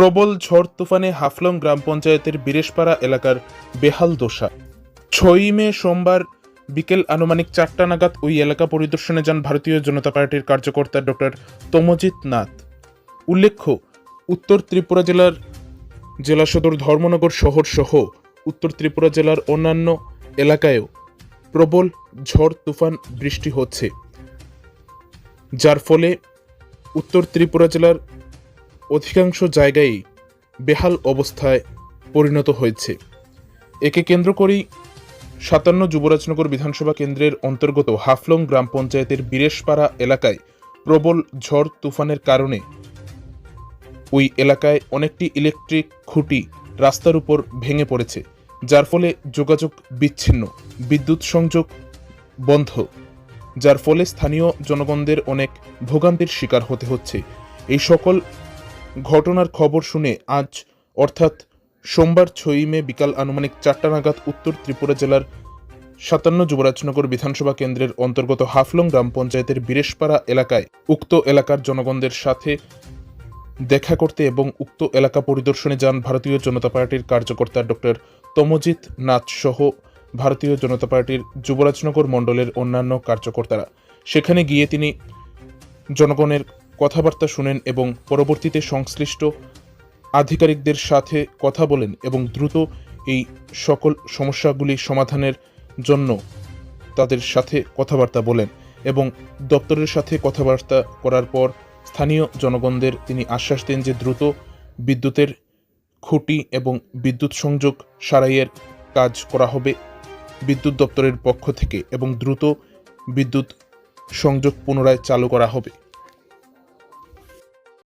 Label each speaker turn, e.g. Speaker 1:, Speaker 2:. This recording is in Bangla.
Speaker 1: প্রবল ঝড় তুফানে হাফলং গ্রাম পঞ্চায়েতের বীরেশপাড়া এলাকার বেহাল দশা। ছয়ই মে সোমবার বিকেল আনুমানিক চারটা নাগাদ ওই এলাকা পরিদর্শনে যান ভারতীয় জনতা পার্টির কার্যকর্তা ডক্টর তমজিৎ নাথ। উল্লেখ্য, উত্তর ত্রিপুরা জেলার জেলা সদর ধর্মনগর শহর সহ উত্তর ত্রিপুরা জেলার অন্যান্য এলাকায়ও প্রবল ঝড় তুফান বৃষ্টি হচ্ছে। যার ফলে উত্তর ত্রিপুরা জেলার অধিকাংশ জায়গায় বেহাল অবস্থায় পরিণত হয়েছে। একে কেন্দ্র করেই সাতান্ন যুবরাজনগর বিধানসভা কেন্দ্রের অন্তর্গত হাফলং গ্রাম পঞ্চায়েতের বীরেশপাড়া এলাকায় প্রবল ঝড় তুফানের কারণে ওই এলাকায় অনেকটি ইলেকট্রিক খুঁটি রাস্তার উপর ভেঙে পড়েছে, যার ফলে যোগাযোগ বিচ্ছিন্ন, বিদ্যুৎ সংযোগ বন্ধ, যার ফলে স্থানীয় জনগণদের অনেক ভোগান্তির শিকার হতে হচ্ছে। এই সকল ঘটনার খবর শুনে আজ, অর্থাৎ সোমবার ছয়ই মে বিকাল আনুমানিক চারটা নাগাদ উত্তর ত্রিপুরা জেলার সাতান্ন যুবরাজনগর বিধানসভা কেন্দ্রের অন্তর্গত হাফলং গ্রাম পঞ্চায়েতের বীরেশপাড়া এলাকায় উক্ত এলাকার জনগণদের সাথে দেখা করতে এবং উক্ত এলাকা পরিদর্শনে যান ভারতীয় জনতা পার্টির কার্যকর্তা ডক্টর তমজিৎ নাথ সহ ভারতীয় জনতা পার্টির যুবরাজনগর মণ্ডলের অন্যান্য কার্যকর্তারা। সেখানে গিয়ে তিনি জনগণের কথাবার্তা শুনেন এবং পরবর্তীতে সংশ্লিষ্ট আধিকারিকদের সাথে কথা বলেন এবং দ্রুত এই সকল সমস্যাগুলি সমাধানের জন্য তাদের সাথে কথাবার্তা বলেন এবং দপ্তরের সাথে কথাবার্তা করার পর স্থানীয় জনগণদের তিনি আশ্বাস দেন যে দ্রুত বিদ্যুতের খুঁটি এবং বিদ্যুৎ সংযোগ সারাইয়ের কাজ করা হবে বিদ্যুৎ দপ্তরের পক্ষ থেকে এবং দ্রুত বিদ্যুৎ সংযোগ পুনরায় চালু করা হবে।